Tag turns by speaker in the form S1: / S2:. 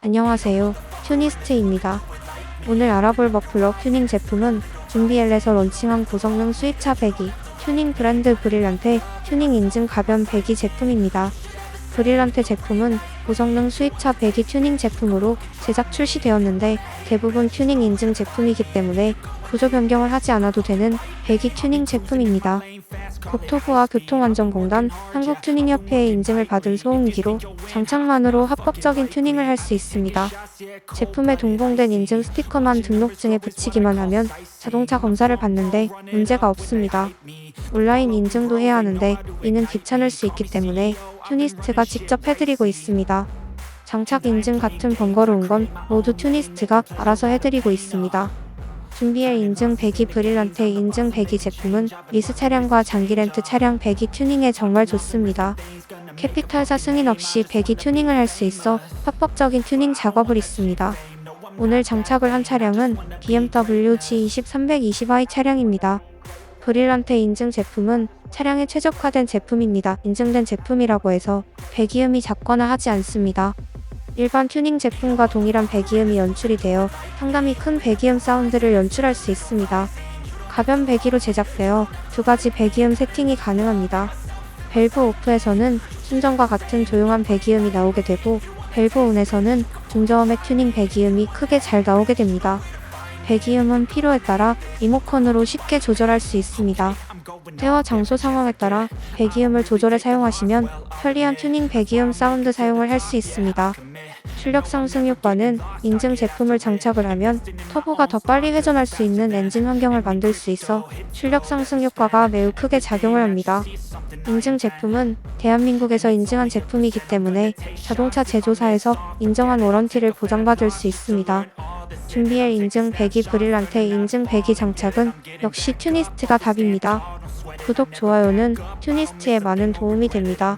S1: 안녕하세요. 튜니스트입니다. 오늘 알아볼 머플러 튜닝 제품은 준비엘에서 런칭한 고성능 수입차 배기, 튜닝 브랜드 브릴란테 튜닝 인증 가변 배기 제품입니다. 브릴란테 제품은 고성능 수입차 배기 튜닝 제품으로 제작 출시되었는데 대부분 튜닝 인증 제품이기 때문에 구조 변경을 하지 않아도 되는 배기 튜닝 제품입니다. 국토부와 교통안전공단, 한국튜닝협회의 인증을 받은 소음기로 장착만으로 합법적인 튜닝을 할 수 있습니다. 제품에 동봉된 인증 스티커만 등록증에 붙이기만 하면 자동차 검사를 받는데 문제가 없습니다. 온라인 인증도 해야 하는데 이는 귀찮을 수 있기 때문에 튜니스트가 직접 해드리고 있습니다. 장착 인증 같은 번거로운 건 모두 튜니스트가 알아서 해드리고 있습니다. 준비엘 인증 배기 브릴란테 인증 배기 제품은 리스 차량과 장기 렌트 차량 배기 튜닝에 정말 좋습니다. 캐피탈사 승인 없이 배기 튜닝을 할 수 있어 합법적인 튜닝 작업을 있습니다. 오늘 장착을 한 차량은 BMW G2320i 차량입니다. 브릴란테 인증 제품은 차량에 최적화된 제품입니다. 인증된 제품이라고 해서 배기음이 작거나 하지 않습니다. 일반 튜닝 제품과 동일한 배기음이 연출이 되어 상당히 큰 배기음 사운드를 연출할 수 있습니다. 가변 배기로 제작되어 두 가지 배기음 세팅이 가능합니다. 밸브 오프에서는 순정과 같은 조용한 배기음이 나오게 되고 밸브 온에서는 중저음의 튜닝 배기음이 크게 잘 나오게 됩니다. 배기음은 필요에 따라 리모컨으로 쉽게 조절할 수 있습니다. 때와 장소 상황에 따라 배기음을 조절해 사용하시면 편리한 튜닝 배기음 사운드 사용을 할 수 있습니다. 출력 상승 효과는 인증 제품을 장착을 하면 터보가 더 빨리 회전할 수 있는 엔진 환경을 만들 수 있어 출력 상승 효과가 매우 크게 작용을 합니다. 인증 제품은 대한민국에서 인증한 제품이기 때문에 자동차 제조사에서 인정한 워런티를 보장받을 수 있습니다. 준비엘 인증 배기 브릴란테 인증 배기 장착은 역시 튜니스트가 답입니다. 구독, 좋아요는 튜니스트에 많은 도움이 됩니다.